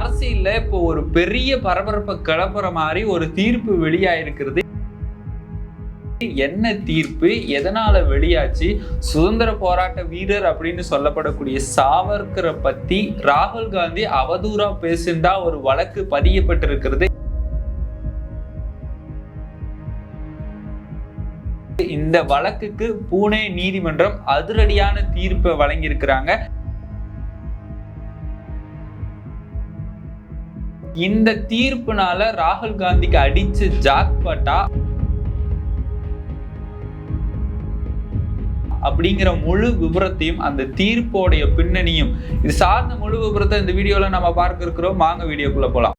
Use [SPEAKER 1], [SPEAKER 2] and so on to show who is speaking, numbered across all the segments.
[SPEAKER 1] அரசியல்ல இப்போ ஒரு பெரிய பரபரப்பை கிளப்புற மாதிரி ஒரு தீர்ப்பு வெளியாயிருக்கிறது. என்ன தீர்ப்பு? எதனால வெளியாச்சு? சுதந்திர போராட்ட வீரர் அப்படின்னு சொல்லப்படக்கூடிய சாவர்கரை பத்தி ராகுல் காந்தி அவதூறா பேசிண்டா ஒரு வழக்கு பதியப்பட்டிருக்கிறது. இந்த வழக்குக்கு பூனே நீதிமன்றம் அதிரடியான தீர்ப்பை வழங்கியிருக்கிறாங்க. இந்த தீர்ப்புனால ராகுல் காந்திக்கு அடிச்சு ஜாக்பட்டா அப்படிங்கிற முழு விபரத்தையும் அந்த தீர்ப்போடைய பின்னணியும் இது சார்ந்த முழு விபரத்தை இந்த வீடியோல நம்ம பார்க்க இருக்கிறோம். வாங்க வீடியோக்குள்ள போலாம்.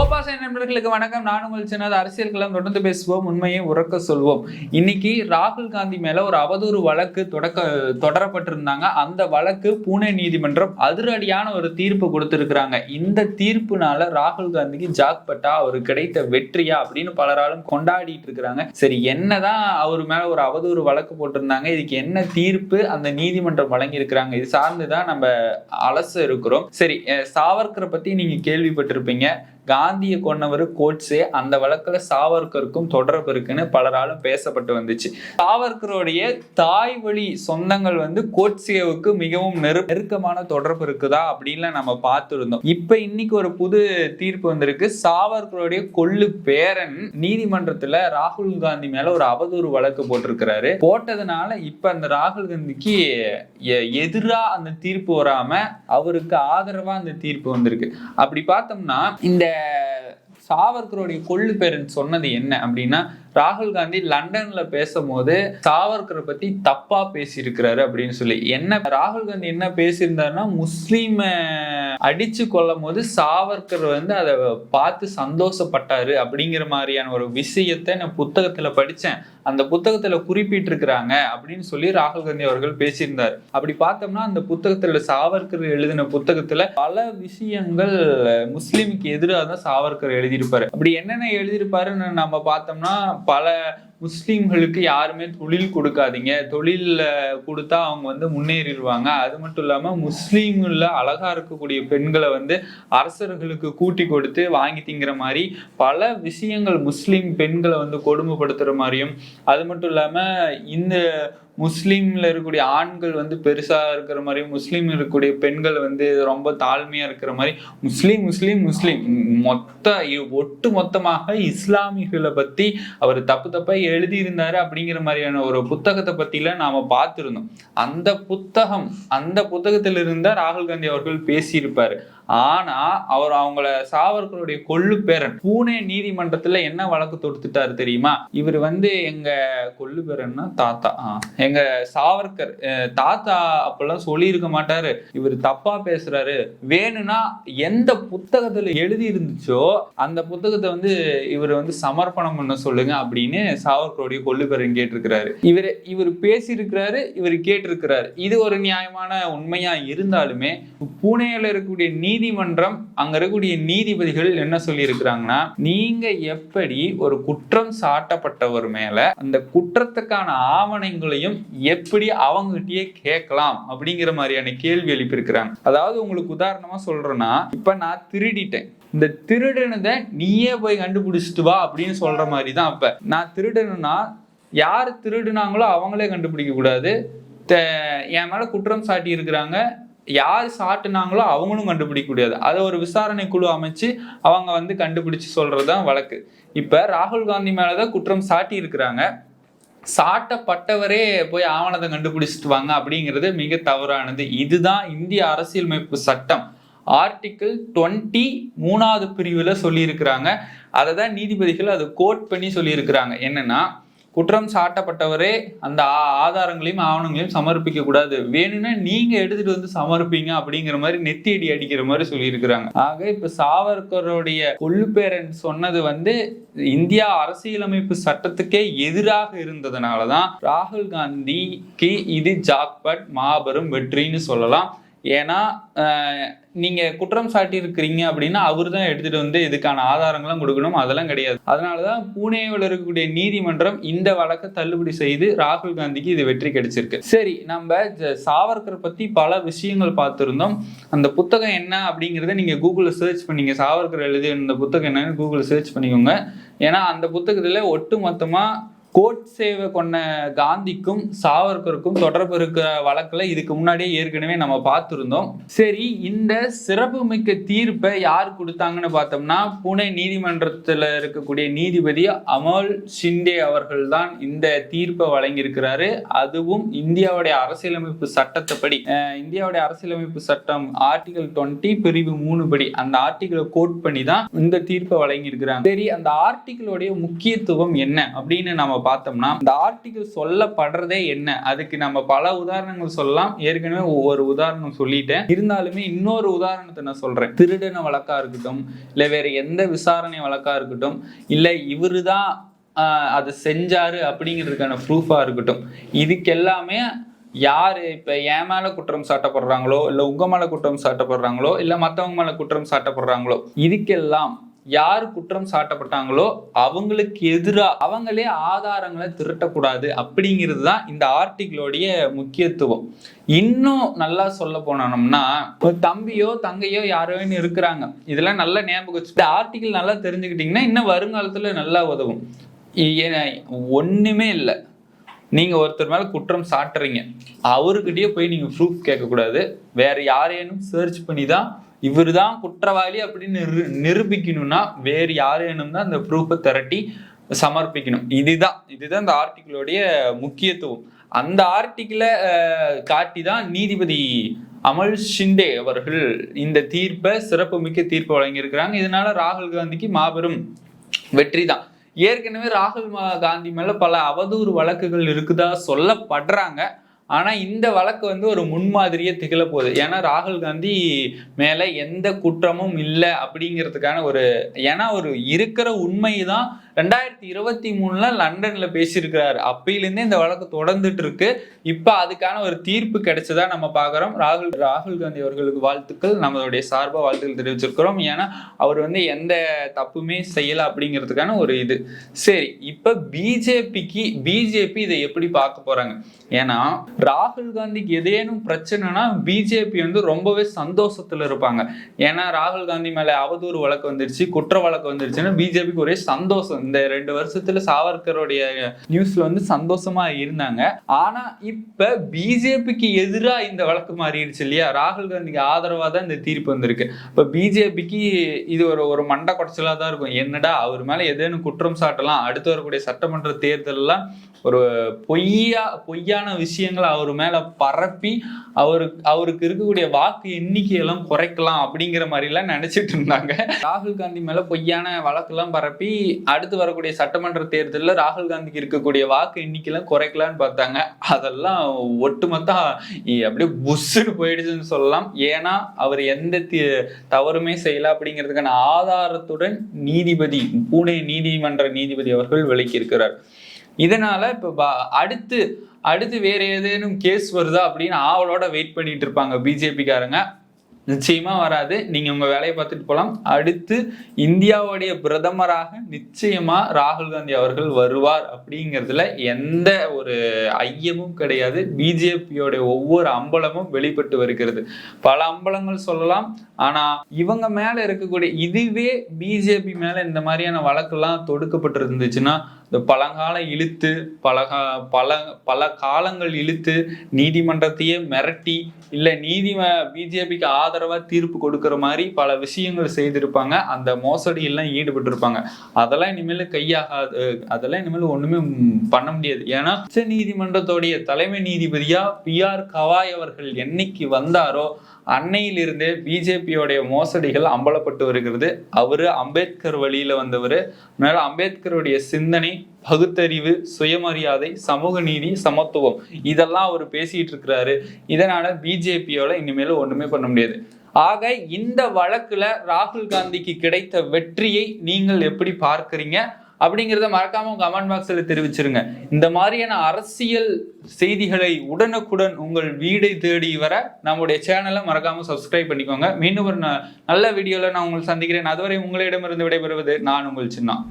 [SPEAKER 1] கோபாசை நண்பர்களுக்கு வணக்கம். நான் உங்கள் சின்னது அரசியல் களம் தொடர்ந்து பேசுவோம் உண்மையை உறக்க சொல்வோம். இன்னைக்கு ராகுல் காந்தி மேல ஒரு அவதூறு வழக்கு தொடக்க தொடரப்பட்டிருந்தாங்க. அந்த வழக்கு பூனே நீதிமன்றம் அதிரடியான ஒரு தீர்ப்பு கொடுத்திருக்கிறாங்க. இந்த தீர்ப்புனால ராகுல் காந்திக்கு ஜாக்பட்டா அவருக்கு கிடைத்த வெற்றியா அப்படின்னு பலராலும் கொண்டாடிட்டு இருக்கிறாங்க. சரி என்னதான் அவர் மேல ஒரு அவதூறு வழக்கு போட்டிருந்தாங்க. இதுக்கு என்ன தீர்ப்பு அந்த நீதிமன்றம் வழங்கி இருக்கிறாங்க இது சார்ந்துதான் நம்ம அலச இருக்கிறோம். சரி அஹ் சாவர்கரை பத்தி நீங்க கேள்விப்பட்டிருப்பீங்க. காந்தியை கொன்னவர் கோட்ஸே அந்த வழக்கில் சாவர்கருக்கும் தொடர்பு இருக்குன்னு பலராலும் பேசப்பட்டு வந்துச்சு. சாவர்கருடைய தாய் வழி சொந்தங்கள் வந்து கோட்ஸேவுக்கு மிகவும் நெரு நெருக்கமான தொடர்பு இருக்குதா அப்படின்லாம் நம்ம பார்த்துருந்தோம். இப்போ இன்னைக்கு ஒரு புது தீர்ப்பு வந்திருக்கு. சாவர்கருடைய கொள்ளு பேரன் நீதிமன்றத்துல ராகுல் காந்தி மேல ஒரு அவதூறு வழக்கு போட்டிருக்கிறாரு. போட்டதுனால இப்ப அந்த ராகுல் காந்திக்கு எ- எதிரா அந்த தீர்ப்பு வராம அவருக்கு ஆதரவா அந்த தீர்ப்பு வந்திருக்கு. அப்படி பார்த்தோம்னா இந்த சாவர்கருடைய கொள்ளு பேரன் சொன்னது என்ன அப்படின்னா ராகுல் காந்தி லண்டன்ல பேசும்போது சாவர்கரை பத்தி தப்பா பேசியிருக்கிறாரு அப்படின்னு சொல்லி. என்ன ராகுல் காந்தி என்ன பேசியிருந்தாருன்னா முஸ்லீம அடிச்சு கொள்ளும் போது சாவர்கர் வந்து அதை பார்த்து சந்தோஷப்பட்டாரு அப்படிங்கிற மாதிரியான ஒரு விஷயத்தை நான் புத்தகத்துல படிச்சேன். அந்த புத்தகத்துல குறிப்பிட்டிருக்கிறாங்க அப்படின்னு சொல்லி ராகுல் காந்தி அவர்கள் பேசியிருந்தார். அப்படி பார்த்தோம்னா அந்த புத்தகத்துல சாவர்கர் எழுதின புத்தகத்துல பல விஷயங்கள் முஸ்லீமுக்கு எதிராக தான் சாவர்கர் எழுதியிருப்பாரு. அப்படி என்னென்ன எழுதியிருப்பாருன்னு நம்ம பார்த்தோம்னா பல முஸ்லீம்களுக்கு யாருமே தொழில் கொடுக்காதீங்க. தொழிலில் கொடுத்தா அவங்க வந்து முன்னேறிடுவாங்க. அது மட்டும் இல்லாமல் முஸ்லீம்களில் அழகாக இருக்கக்கூடிய பெண்களை வந்து அரசர்களுக்கு கூட்டி கொடுத்து வாங்கி திங்கிற மாதிரி பல விஷயங்கள் முஸ்லீம் பெண்களை வந்து கொடுமைப்படுத்துகிற மாதிரியும் அது மட்டும் இல்லாமல் இந்த முஸ்லீமில் இருக்கக்கூடிய ஆண்கள் வந்து பெருசாக இருக்கிற மாதிரி முஸ்லீம் இருக்கக்கூடிய பெண்கள் வந்து ரொம்ப தாழ்மையாக இருக்கிற மாதிரி முஸ்லீம் முஸ்லீம் முஸ்லீம். மொத்த ஒட்டு மொத்தமாக இஸ்லாமியர்களை பற்றி அவர் தப்பு தப்பாக எழுதியிருந்தாரு அப்படிங்கிற மாதிரியான ஒரு புத்தகத்தை பத்தில நாம பார்த்திருந்தோம். அந்த புத்தகம் அந்த புத்தகத்தில் இருந்தா ராகுல் காந்தி அவர்கள் பேசியிருப்பாரு. ஆனா அவர் அவங்கள சாவர்களுடைய கொள்ளு பேரன். பூனே நீதிமன்றத்துல என்ன வழக்கு தொடுத்துட்டாரு தெரியுமா? இவர் வந்து எங்க கொள்ளு பேரன்னா தாத்தா. எங்க சாவர்கர் தாத்தா அப்பெல்லாம் சொல்லியிருக்க மாட்டாரு. இவர் தப்பா பேசுறாரு. வேணும்னா எந்த புத்தகத்துல எழுதி இருந்துச்சோ அந்த புத்தகத்தை வந்து இவர் வந்து சமர்ப்பணம் பண்ண சொல்லுங்க அப்படின்னு சாவர்கருடைய கொள்ளு பேரன் கேட்டிருக்கிறாரு. இவர் இவர் பேசியிருக்கிறாரு இவர் கேட்டிருக்கிறாரு. இது ஒரு நியாயமான உண்மையா இருந்தாலுமே பூனேல இருக்கக்கூடிய நீதிமன்றம் அங்க இருக்கக்கூடிய நீதிபதிகள் என்ன சொல்லியிருக்கிறாங்கன்னா நீங்க எப்படி ஒரு குற்றம் சாட்டப்பட்டவர் மேல அந்த குற்றத்துக்கான ஆவணங்களையும் எப்படி அவங்ககிட்டயே கேட்கலாம் அப்படிங்கிற மாதிரியான கேள்வி எழுப்பியிருக்கிறாங்க. அதாவது உங்களுக்கு உதாரணமா சொல்றேன்னா இப்ப நான் திருடிட்டேன். இந்த திருடனதை நீயே போய் கண்டுபிடிச்சிட்டு வா அப்படின்னு சொல்ற மாதிரி தான் அப்ப நான் திருடனுன்னா யார் திருடுனாங்களோ அவங்களே கண்டுபிடிக்க கூடாது த- என் மேல குற்றம் சாட்டி இருக்கிறாங்க யார் சாட்டுனாங்களோ அவங்களும் கண்டுபிடிக்க முடியாது அதை ஒரு விசாரணை குழு அமைச்சு அவங்க வந்து கண்டுபிடிச்சு சொல்றதுதான் வழக்கு. இப்போ ராகுல் காந்தி மேலதான் குற்றம் சாட்டி இருக்கிறாங்க சாட்டப்பட்டவரே போய் ஆவணத்தை கண்டுபிடிச்சிட்டு வாங்க அப்படிங்கிறது மிக தவறானது. இதுதான் இந்திய அரசியலமைப்பு சட்டம். ஆர்டிக்கிள் டுவெண்ட்டி மூணாவது பிரிவில் சொல்லியிருக்கிறாங்க. அதை தான் நீதிபதிகள் அதை கோட் பண்ணி சொல்லியிருக்கிறாங்க. என்னன்னா குற்றம் சாட்டப்பட்டவரே அந்த ஆ- ஆதாரங்களையும் ஆவணங்களையும் சமர்ப்பிக்க கூடாது. வேணும்னா நீங்க எடுத்துட்டு வந்து சமர்ப்பிங்க அப்படிங்கிற மாதிரி நெத்தி அடி அடிக்கிற மாதிரி சொல்லியிருக்கிறாங்க. ஆக இப்ப சாவர்கருடைய கொள்ளுப்பேரன் சொன்னது வந்து இந்தியா அரசியலமைப்பு சட்டத்துக்கே எதிராக இருந்ததுனாலதான் ராகுல் காந்திக்கு இது ஜாக்பட் மாபெரும் வெற்றின்னு சொல்லலாம். ஏன்னா நீங்கள் நீங்க குற்றம் சாட்டி இருக்கிறீங்க அப்படின்னா அவர் தான் எடுத்துட்டு வந்து இதுக்கான ஆதாரங்களும் கொடுக்கணும். அதெல்லாம் கிடையாது. அதனாலதான் பூனேவில் இருக்கக்கூடிய நீதிமன்றம் இந்த வழக்கை தள்ளுபடி செய்து ராகுல் காந்திக்கு இது வெற்றி கிடைச்சிருக்கு. சரி நம்ம சாவர்கர் பத்தி பல விஷயங்கள் பார்த்துருந்தோம். அந்த புத்தகம் என்ன அப்படிங்கிறத நீங்க கூகுளில் சர்ச் பண்ணீங்க. சாவர்கர் எழுதிய இந்த புத்தகம் என்னன்னு கூகுளில் சர்ச் பண்ணிக்கோங்க. ஏன்னா அந்த புத்தகத்துல ஒட்டு மொத்தமா கோட் சேவை கொண்ட காந்திக்கும் சாவர்கருக்கும் தொடர்பு இருக்கிற வழக்கில் இதுக்கு முன்னாடியே ஏற்கனவே நம்ம பார்த்துருந்தோம். சரி இந்த சிறப்புமிக்க தீர்ப்பை யார் கொடுத்தாங்கன்னு பார்த்தோம்னா புனே நீதிமன்றத்தில் இருக்கக்கூடிய நீதிபதி அமோல் ஷிண்டே அவர்கள் தான் இந்த தீர்ப்பை வழங்கியிருக்கிறாரு. அதுவும் இந்தியாவுடைய அரசியலமைப்பு சட்டத்தைப்படி. இந்தியாவுடைய அரசியலமைப்பு சட்டம் ஆர்டிகல் டுவெண்ட்டி பிரிவு மூணு படி. அந்த ஆர்டிகளை கோட் பண்ணி தான் இந்த தீர்ப்பை வழங்கியிருக்கிறாங்க. சரி அந்த ஆர்டிகளுடைய முக்கியத்துவம் என்ன அப்படின்னு நம்ம பார்த்தோம்னா இந்த ஆர்டிகிள் சொல்லப்படுறதே என்ன? அதுக்கு நம்ம பல உதாரணங்கள் சொல்லலாம். ஏற்கனவே ஒவ்வொரு உதாரணம் சொல்லிட்டேன். இருந்தாலுமே இன்னொரு உதாரணத்தை நான் சொல்றேன். திருடன வழக்கா இருக்கட்டும் இல்ல வேற எந்த விசாரணை வழக்கா இருக்கட்டும் இல்ல இவருதான் ஆஹ், அதை செஞ்சாரு அப்படிங்கிறதுக்கான ப்ரூஃபா இருக்கட்டும். இதுக்கு எல்லாமே யாரு இப்ப என் மேல குற்றம் சாட்டப்படுறாங்களோ இல்ல உங்க மேல குற்றம் சாட்டப்படுறாங்களோ இல்ல மத்தவங்க மேல குற்றம் சாட்டப்படுறாங்களோ இதுக்கெல்லாம் யார் குற்றம் சாட்டப்பட்டாங்களோ அவங்களுக்கு எதிராக அவங்களே ஆதாரங்களை திரட்டக்கூடாது அப்படிங்கிறது தான் இந்த ஆர்டிகிளோடைய முக்கியத்துவம். இன்னும் நல்லா சொல்ல போனோம்னா தம்பியோ தங்கையோ யாரோன்னு இருக்கிறாங்க. இதெல்லாம் நல்லா ஞாபகம் இந்த ஆர்டிகிள் நல்லா தெரிஞ்சுக்கிட்டீங்கன்னா இன்னும் வருங்காலத்தில் நல்லா உதவும். ஒன்றுமே இல்லை. நீங்கள் ஒருத்தர் மேலே குற்றம் சாட்டுறீங்க. அவர்கிட்டயே போய் நீங்கள் ப்ரூஃப் கேட்கக்கூடாது. வேறு யாரேனும் சர்ச் பண்ணி தான் இவர் தான் குற்றவாளி அப்படின்னு நிரூபிக்கணும்னா வேறு யாரேனும் தான் அந்த ப்ரூஃபை திரட்டி சமர்ப்பிக்கணும். இதுதான் இதுதான் இந்த ஆர்டிக்கிளோடைய முக்கியத்துவம். அந்த ஆர்டிக்கிளை காட்டி தான் நீதிபதி அமல் ஷிண்டே அவர்கள் இந்த தீர்ப்பை சிறப்புமிக்க தீர்ப்பை வழங்கியிருக்கிறாங்க. இதனால ராகுல் காந்திக்கு மாபெரும் வெற்றி தான் ஏற்கனவே ராகுல் மா- காந்தி மேல பல அவதூறு வழக்குகள் இருக்குதா சொல்லப்படுறாங்க. ஆனா இந்த வழக்கு வந்து ஒரு முன்மாதிரியே திகழ போகுது ஏன்னா ராகுல் காந்தி மேல எந்த குற்றமும் இல்லை அப்படிங்கிறதுக்கான ஒரு ஏன்னா ஒரு இருக்கிற உண்மை தான் ரெண்டாயிரத்தி இருபத்தி மூணுல லண்டன்ல பேசியிருக்கிறாரு. அப்பையிலேருந்தே இந்த வழக்கு தொடர்ந்துட்டு இருக்கு இப்போ அதுக்கான ஒரு தீர்ப்பு கிடைச்சதா நம்ம பார்க்குறோம் ராகுல் ராகுல் காந்தி அவர்களுக்கு வாழ்த்துக்கள். நம்மளுடைய சார்பாக வாழ்த்துக்கள் தெரிவிச்சிருக்கிறோம். ஏன்னா அவர் வந்து எந்த தப்புமே செய்யலை அப்படிங்கிறதுக்கான ஒரு இது. சரி இப்போ பிஜேபிக்கு பிஜேபி இதை எப்படி பார்க்க போறாங்க? ஏன்னா ராகுல் காந்திக்கு ஏதேனும் பிரச்சனைனா பிஜேபி வந்து ரொம்பவே சந்தோஷத்துல இருப்பாங்க. ஏன்னா ராகுல் காந்தி மேல அவதூறு வழக்கு வந்துருச்சு குற்ற வழக்கு வந்துருச்சுன்னா பிஜேபிக்கு ஒரே சந்தோஷம். இந்த ரெண்டு வருஷத்துல சாவர்கருடைய நியூஸ்ல வந்து சந்தோஷமா இருந்தாங்க. ஆனா இப்ப பிஜேபிக்கு எதிரா இந்த வழக்கு மாறிடுச்சு இல்லையா? ராகுல் காந்திக்கு ஆதரவா தான் இந்த தீர்ப்பு வந்திருக்கு. இப்ப பிஜேபிக்கு இது ஒரு ஒரு மண்டை குடைச்சலா தான் இருக்கும். என்னடா அவர் மேல ஏதேனும் குற்றம் சாட்டலாம் அடுத்து வரக்கூடிய சட்டமன்ற தேர்தல்லாம் ஒரு பொய்யா பொய்யான விஷயங்களை அவர் மேல பரப்பி அவருக்கு அவருக்கு இருக்கக்கூடிய வாக்கு எண்ணிக்கையெல்லாம் குறைக்கலாம் அப்படிங்கிற மாதிரி எல்லாம் நினைச்சிட்டு இருந்தாங்க. ராகுல் காந்தி மேல பொய்யான வழக்கெல்லாம் பரப்பி அடுத்து வரக்கூடிய சட்டமன்ற தேர்தலில் ராகுல் காந்திக்கு இருக்கக்கூடிய வாக்கு எண்ணிக்கைலாம் குறைக்கலாம்னு பார்த்தாங்க. அதெல்லாம் ஒட்டுமொத்தம் அப்படியே புஷ்ஷுன்னு போயிடுச்சுன்னு சொல்லலாம். ஏன்னா அவர் எந்த தவறுமே செய்யல அப்படிங்கிறதுக்கான ஆதாரத்துடன் நீதிபதி பூனே நீதிமன்ற நீதிபதி அவர்கள் விளக்கியிருக்கிறார். இதனால இப்ப அடுத்து அடுத்து வேற ஏதேனும் கேஸ் வருதா அப்படின்னு ஆவலோட வெயிட் பண்ணிட்டு இருப்பாங்க பிஜேபிக்காரங்க நிச்சயமா வராது. நீங்க உங்க வேலையை பார்த்துட்டு போலாம். அடுத்து இந்தியாவுடைய பிரதமராக நிச்சயமா ராகுல் காந்தி அவர்கள் வருவார் அப்படிங்கிறதுல எந்த ஒரு ஐயமும் கிடையாது. பிஜேபியோட ஒவ்வொரு அம்பலமும் வெளிப்பட்டு வருகிறது. பல அம்பலங்கள் சொல்லலாம். ஆனா இவங்க மேல இருக்கக்கூடிய இதுவே பிஜேபி மேல இந்த மாதிரியான வழக்கெல்லாம் தொடுக்கப்பட்டு இருந்துச்சுன்னா இந்த பழங்காலம் இழுத்து பலகா பல பல காலங்கள் இழுத்து நீதிமன்றத்தையே மிரட்டி இல்லை நீதி பிஜேபிக்கு ஆதரவாக தீர்ப்பு கொடுக்கிற மாதிரி பல விஷயங்கள் செய்திருப்பாங்க. அந்த மோசடி எல்லாம் அதெல்லாம் இனிமேல் கையாகாது அதெல்லாம் இனிமேல் ஒண்ணுமே பண்ண முடியாது. ஏன்னா உச்ச நீதிமன்றத்தோடைய தலைமை நீதிபதியா பி ஆர் கவாய் அவர்கள் என்னைக்கு வந்தாரோ அன்னையிலிருந்தே பிஜேபியோடைய மோசடிகள் அம்பலப்பட்டு வருகிறது. அவர் அம்பேத்கர் வழியில் வந்தவர். அதனால அம்பேத்கருடைய சிந்தனை பகுத்தறிவு சுயமரியாதை சமூக நீதி சமத்துவம் இதெல்லாம் அவர் பேசிட்டு இருக்கிறாரு. இதனால பிஜேபியோட இனிமேல் ஒண்ணுமே பண்ண முடியாது. ஆக இந்த வழக்குல ராகுல் காந்திக்கு கிடைத்த வெற்றியை நீங்கள் எப்படி பார்க்குறீங்க? அப்படிங்கிறத மறக்காம உங்க கமெண்ட் பாக்ஸில் தெரிவிச்சிருங்க. இந்த மாதிரியான அரசியல் செய்திகளை உடனுக்குடன் உங்கள் வீடை தேடி வர நம்முடைய சேனலை மறக்காம சப்ஸ்கிரைப் பண்ணிக்கோங்க. மீண்டும் ஒரு ந- நல்ல வீடியோல நான் உங்களை சந்திக்கிறேன். அதுவரை உங்களிடமிருந்து விடைபெறுவது நான் உங்கள் சின்ன.